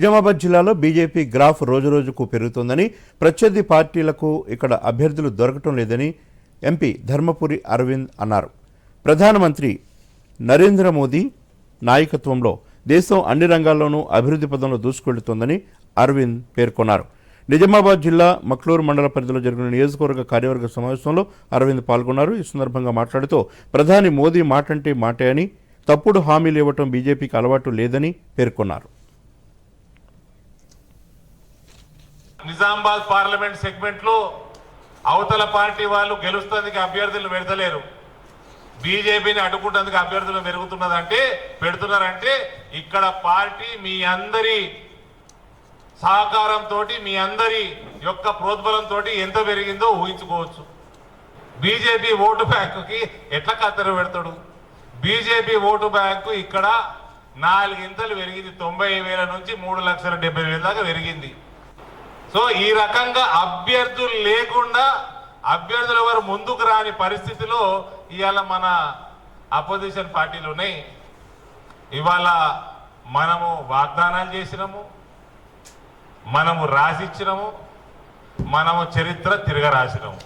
నిజామాబాద్ జిల్లాలో BJP graph రోజురోజుకు పెరుగుతోందని ప్రత్యర్థి పార్టీలకు ఇక్కడ అభ్యర్థులు దొరకటం లేదని ఎంపీ ధర్మపురి అరవింద్ అన్నారు. ప్రధానమంత్రి నరేంద్ర మోదీ నాయకత్వంలో దేశం అన్ని రంగాల్లోనూ అభివృద్ధి పదంలో దూసుకెళ్తోందని అరవింద్ పేర్కొన్నారు. నిజామాబాద్ జిల్లా మక్లూరు మండల పరిధిలో జరిగిన నియోజకవర్గ కార్యవర్గ సమావేశంలో అరవింద్ పాల్గొన్నారు. ఈ సందర్భంగా మాట్లాడుతూ ప్రధాని మోదీ మాటంటే మాటే అని తప్పుడు హామీలు ఇవ్వటం బీజేపీకి అలవాటు లేదని పేర్కొన్నారు. నిజామాబాద్ పార్లమెంట్ సెగ్మెంట్లో అవతల పార్టీ వాళ్ళు గెలుస్తందుకు అభ్యర్థులు పెడతలేరు. బీజేపీని అడ్డుకుంటందుకు అభ్యర్థులు పెరుగుతున్నదంటే పెడుతున్నారంటే ఇక్కడ పార్టీ మీ అందరి సహకారంతో మీ అందరి యొక్క ప్రోద్బలంతో ఎంత పెరిగిందో ఊహించుకోవచ్చు. బీజేపీ ఓటు బ్యాంకుకి ఎట్లా కత్తెర పెడతాడు? బీజేపీ ఓటు బ్యాంకు ఇక్కడ నాలుగింతలు పెరిగింది. తొంభై వేల నుంచి మూడు లక్షల డెబ్బై వేల దాకా పెరిగింది. సో ఈ రకంగా అభ్యర్థులు లేకుండా అభ్యర్థులు ఎవరు ముందుకు రాని పరిస్థితిలో ఇవాళ మన అపోజిషన్ పార్టీలు ఉన్నాయి. ఇవాళ మనము వాగ్దానాలు చేసినాము మనము రాసిచ్చినాము మనము చరిత్ర తిరగరాసినాము.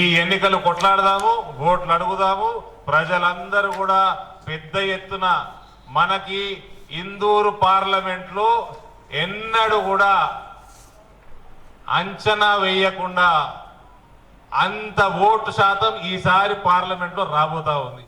ఈ ఎన్నికలు కొట్లాడదాము ఓట్లు అడుగుదాము ప్రజలందరూ కూడా పెద్ద ఎత్తున మనకి ఇందూరు పార్లమెంట్లో ఎన్నడూ కూడా అంచనా వేయకుండా అంత ఓటు శాతం ఈసారి పార్లమెంట్లో రాబోతా ఉంది.